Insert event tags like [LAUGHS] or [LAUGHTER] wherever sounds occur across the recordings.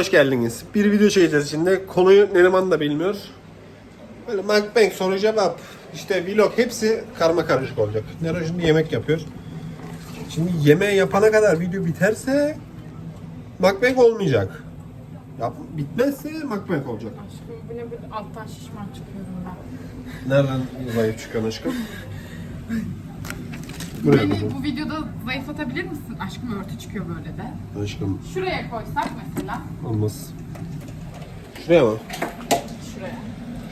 Hoş geldiniz. Bir video çekeceğiz şimdi. Konuyu Neriman da bilmiyor. Böyle mukbang soru cevap, işte vlog hepsi karma karışık olacak. Nero şimdi yemek yapıyor. Şimdi yemeği yapana kadar video biterse mukbang olmayacak. Yap, bitmezse mukbang olacak. Aşkım bu ne böyle alttan şişman çıkıyorum ben. Nereden zayıf çıkan aşkım? [LAUGHS] Buraya Beni koy. bu videoda zayıflatabilir misin? Aşkım örtü çıkıyor böyle de. Aşkım Şuraya koysak mesela. olmaz. Şuraya mı? Şuraya.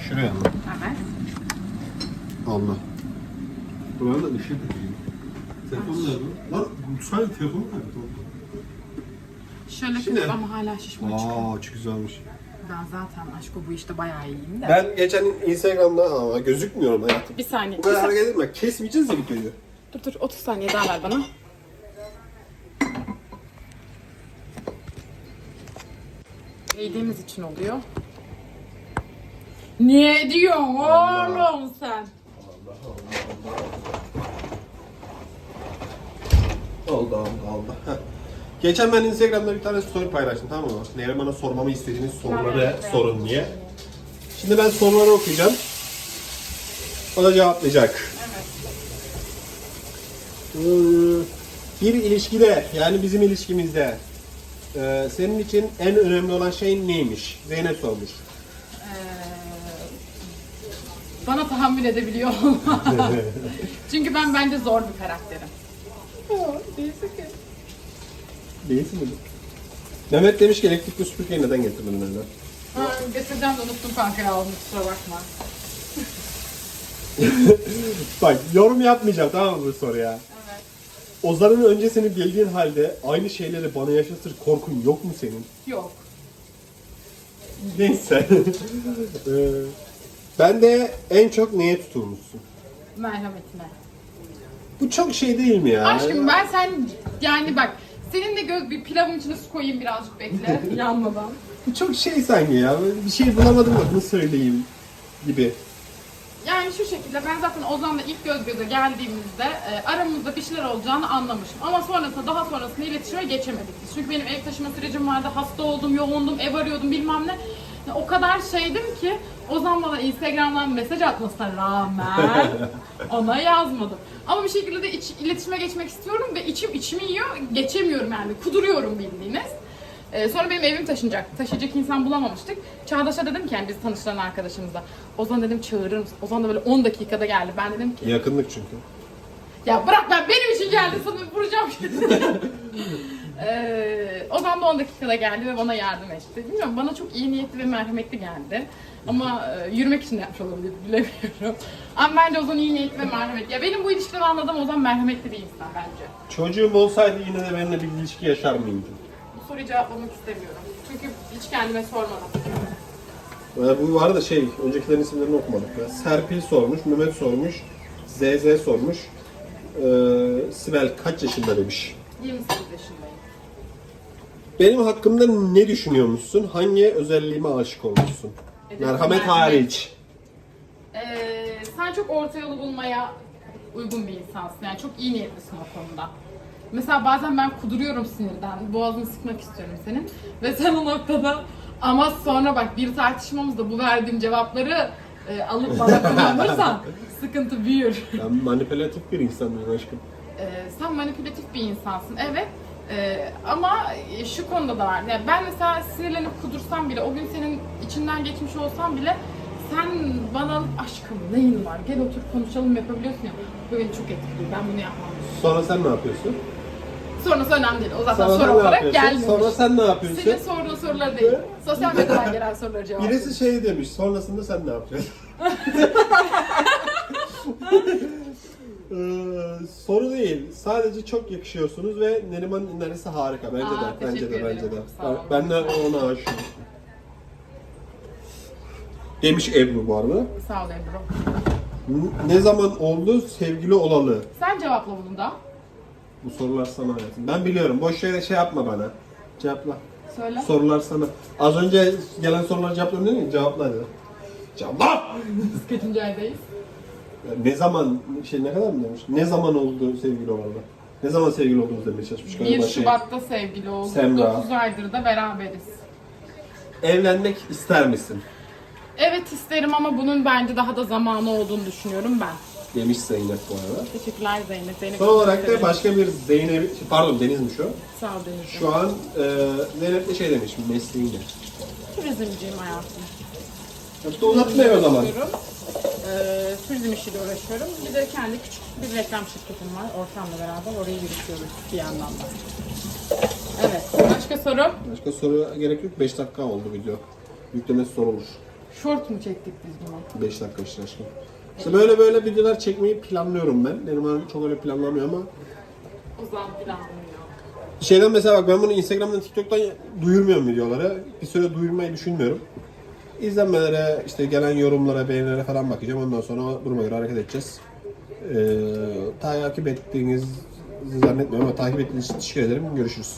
Şuraya mı? Evet. Allah. Buranın da ışığı tutayım. Telefon nerede? Lan sadece telefonu nerede? Şöyle Şimdi- ama hala şişman çıkıyor. Aa çok güzelmiş. Ben zaten aşkım bu işte bayağı iyiyim de. Ben geçen Instagram'da ama gözükmüyorum hayatım. Bir saniye. Bu kadar hareket etme. Kesmeyeceğiz ya videoyu. Dur dur 30 saniye daha ver bana. Eğdiğimiz için oluyor. Niye diyorsun oğlum sen? Oldu oldu oldu. Heh. Geçen ben Instagram'da bir tane story paylaştım tamam mı? Neriman'a sormamı istediğiniz soruları sorun diye. Şimdi ben soruları okuyacağım. O da cevaplayacak. Hmm, Bir ilişkide yani bizim ilişkimizde e, senin için en önemli olan şey neymiş? Zeynep sormuş. Ee, bana tahammül edebiliyor. [LAUGHS] Çünkü ben bence zor bir karakterim. Değilse ki. Değilsin mi? Mehmet demiş ki elektrikli süpürgeyi neden getirdin neden? Ha, getireceğim de unuttum kanka ya onu kusura bakma. [LAUGHS] Bak yorum yapmayacağım tamam mı bu soruya? Ozan'ın öncesini bildiğin halde aynı şeyleri bana yaşatır korkun yok mu senin? Yok. Neyse. [LAUGHS] Ee, ben de en çok neye tutulmuşsun? Merhametine. Bu çok şey değil mi ya? Aşkım ben sen yani bak senin de göz bir pilavın içine su koyayım birazcık bekle [LAUGHS] yanmadan. Bu çok şey sanki ya. Böyle Bir şey bulamadım adını söyleyeyim gibi. Yani şu şekilde ben zaten Ozan'la ilk göz göze geldiğimizde e, aramızda bir şeyler olacağını anlamışım. Ama sonrasında daha sonrasında iletişime geçemedik biz. Çünkü benim ev taşıma sürecim vardı, hasta oldum, yoğundum, ev arıyordum bilmem ne. Ya O kadar şeydim ki Ozan bana Instagram'dan mesaj atmasına rağmen [LAUGHS] ona yazmadım. Ama bir şekilde de iç, iletişime geçmek istiyorum ve içim içimi yiyor, geçemiyorum yani, kuduruyorum bildiğiniz. Ee, sonra benim evim taşınacak. Taşıyacak insan bulamamıştık. Çağdaş'a dedim ki yani biz tanıştıran arkadaşımıza. Ozan dedim çağırır mısın? Ozan da böyle 10 dakikada geldi. Ben dedim ki Yakınlık çünkü. ya bırak ben benim için geldi sana vuracağım şimdi. [LAUGHS] ee, Ozan da 10 dakikada geldi ve bana yardım etti. Bilmiyorum bana çok iyi niyetli ve merhametli geldi. Ama e, yürümek için de yapmış olabilir bilemiyorum. [LAUGHS] Ama bence Ozan iyi niyetli ve merhametli. Ya benim bu ilişkiden anladığım Ozan merhametli bir insan bence. Çocuğum olsaydı yine de benimle bir ilişki yaşar mıydım? Soruyu cevaplamak istemiyorum. Çünkü hiç kendime sormadım. Ee, bu arada şey, öncekilerin isimlerini okumadık ya. Serpil sormuş, Mehmet sormuş, ZZ sormuş. Ee, Sibel kaç yaşında demiş. 28 yaşındayım. Benim hakkımda ne düşünüyormuşsun? Hangi özelliğime aşık olmuşsun? Evet, Merhamet merhamet. hariç. Ee, sen çok orta yolu bulmaya uygun bir insansın. Yani çok iyi niyetlisin o konuda. Mesela bazen ben kuduruyorum sinirden. Boğazını sıkmak istiyorum senin. Ve sen o noktada ama sonra bak bir tartışmamızda bu verdiğim cevapları e, alıp bana kullanırsan [LAUGHS] sıkıntı büyür. Ben manipülatif bir insanım aşkım. Ee, sen manipülatif bir insansın evet Ee, ama şu konuda da var. Yani ben mesela sinirlenip kudursam bile o gün senin içinden geçmiş olsam bile sen bana alıp aşkım neyin var gel otur konuşalım yapabiliyorsun ya. Bu beni çok etkiliyor. Ben bunu yapmam. Sonra sen ne yapıyorsun? Sonrası önemli değil. O zaten Sonra soru sen ne olarak yapıyorsun? gelmiyor. Sonra sen ne yapıyorsun? Senin sorduğun soruları değil. Sosyal medyadan gelen soruları cevap. Birisi şey demiş, sonrasında sen ne yapacaksın? [LAUGHS] Ee, soru değil. Sadece çok yakışıyorsunuz ve Neriman'ın enerjisi harika. Bence Aa, de, bence teşekkür de, bence ederim. de. Sağ. Ben de ona aşığım. Demiş Ebru bu arada. Sağ ol Ebru. Ne zaman oldu sevgili olalı? Sen cevapla bunu da. Bu sorular sana hayatım. Ben biliyorum. Boş yere şey yapma bana. Cevapla. Söyle. Sorular sana. Az önce gelen soruları cevapla değil mi? Cevapla hadi. Cevapla! Biz kaçıncı aydayız? Ne zaman, şey ne kadar mı demiş? Ne zaman oldu sevgili olalı? Ne zaman sevgili olduğunuz demeye çalışmış 1 galiba şey. Şubat'ta sevgili olduk. Semra. 9 aydır da beraberiz. evlenmek ister misin? Evet isterim ama bunun bence daha da zamanı olduğunu düşünüyorum ben. Demiş Zeynep bu arada. Teşekkürler Zeynep. Zeynep Son olarak da başka bir Zeynep, pardon Deniz'miş o. Sağ ol Deniz'ciğim. Şu an e, Zeynep de şey demiş, mesleğin ne? Turizmciyim hayatım. Çok da uzatmayın o zaman. Uğraşıyorum. Ee, turizm işiyle uğraşıyorum. Bir de kendi küçük bir reklam şirketim var. Ortamla beraber orayı yürütüyoruz bir yandan da. Evet. Başka soru? Başka soru gerek yok. 5 dakika oldu video. Yüklemesi zor olur. Short mu çektik biz bunu? 5 dakika işte aşkım. İşte böyle böyle videolar çekmeyi planlıyorum ben. Benim hanım çok öyle planlamıyor ama Ozan planlıyor. Şeyden mesela bak ben bunu Instagram'dan TikTok'tan duyurmuyorum videoları. Bir süre duyurmayı düşünmüyorum. İzlenmelere, işte gelen yorumlara, beğenilere falan bakacağım. Ondan sonra duruma göre hareket edeceğiz. Ee, takip ettiğinizi zannetmiyorum ama takip ettiğiniz için teşekkür ederim. Görüşürüz.